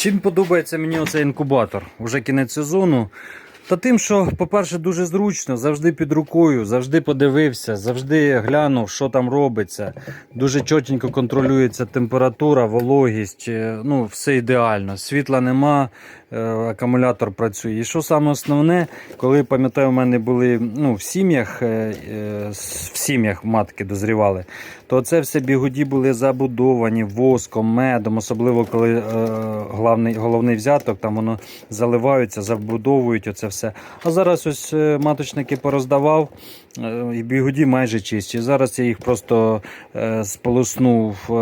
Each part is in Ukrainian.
Чим подобається мені оцей інкубатор? Уже кінець сезону. Та тим, що, по-перше, дуже зручно, завжди під рукою, завжди подивився, завжди глянув, що там робиться. Дуже чотенько контролюється температура, вологість, е, ну, все ідеально. Світла нема, акумулятор працює. І що саме основне, коли пам'ятаю, у мене були ну, в сім'ях, е, е, в сім'ях матки дозрівали, то це все бігуді були забудовані воском, медом, особливо коли е, головний, головний взяток, там воно заливаються, забудовують оце все. А зараз ось е, маточники пороздавав, е, і бігуді майже чисті. Зараз я їх просто е, сполоснув е,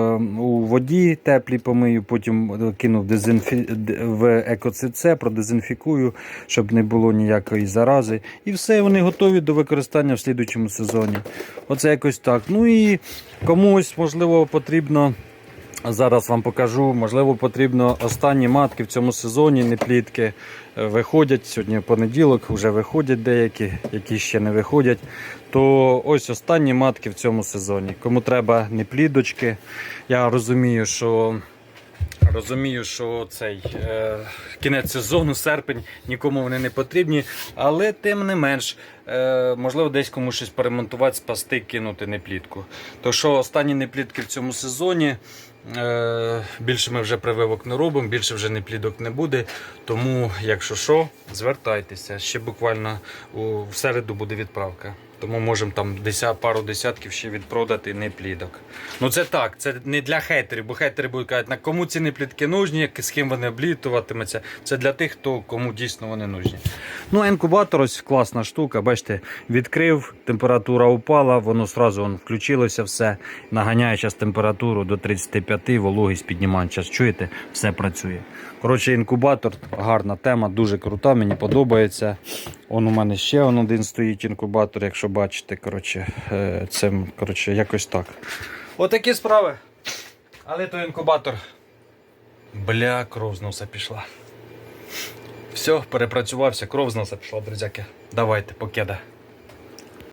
у воді теплій помию, потім е, кинув дезінфі... в екоцице, продезінфікую, щоб не було ніякої зарази. І все, вони готові до використання в слідучому сезоні. Оце якось так. Ну і комусь, можливо, потрібно. Зараз вам покажу, можливо, потрібно останні матки в цьому сезоні, не плітки. е, Виходять сьогодні понеділок, вже виходять деякі, які ще не виходять. То ось останні матки в цьому сезоні. Кому треба не плідочки. Я розумію, що Розумію, що цей е, кінець сезону, серпень, нікому вони не потрібні, але тим не менш, е, можливо, десь комусь щось поремонтувати, спасти, кинути неплітку. То що останні неплітки в цьому сезоні. Е, більше ми вже прививок не робимо, більше вже неплідок не буде. Тому, якщо що, звертайтеся. Ще буквально у, в середу буде відправка. Тому можемо там пару десятків ще відпродати неплідок. Ну це так, це не для хейтерів, бо хейтери будуть казати, на кому ці неплідки нужні, з ким вони облітуватимуться. Це для тих, хто кому дійсно вони нужні. Ну, інкубатор ось класна штука. Бачите, відкрив, температура упала, воно одразу вон, включилося все. Наганяє зараз температуру до 35, вологість піднімає. Зараз чуєте, все працює. Коротше, інкубатор гарна тема, дуже крута, мені подобається. Он у мене ще он один стоїть інкубатор, якщо бачите. Коротше, е, це коротше, якось так. Отакі справи. Але то інкубатор. Бля, кров з носа пішла. Все, перепрацювався, кров з носа пішла, друзяки. Давайте, покеда.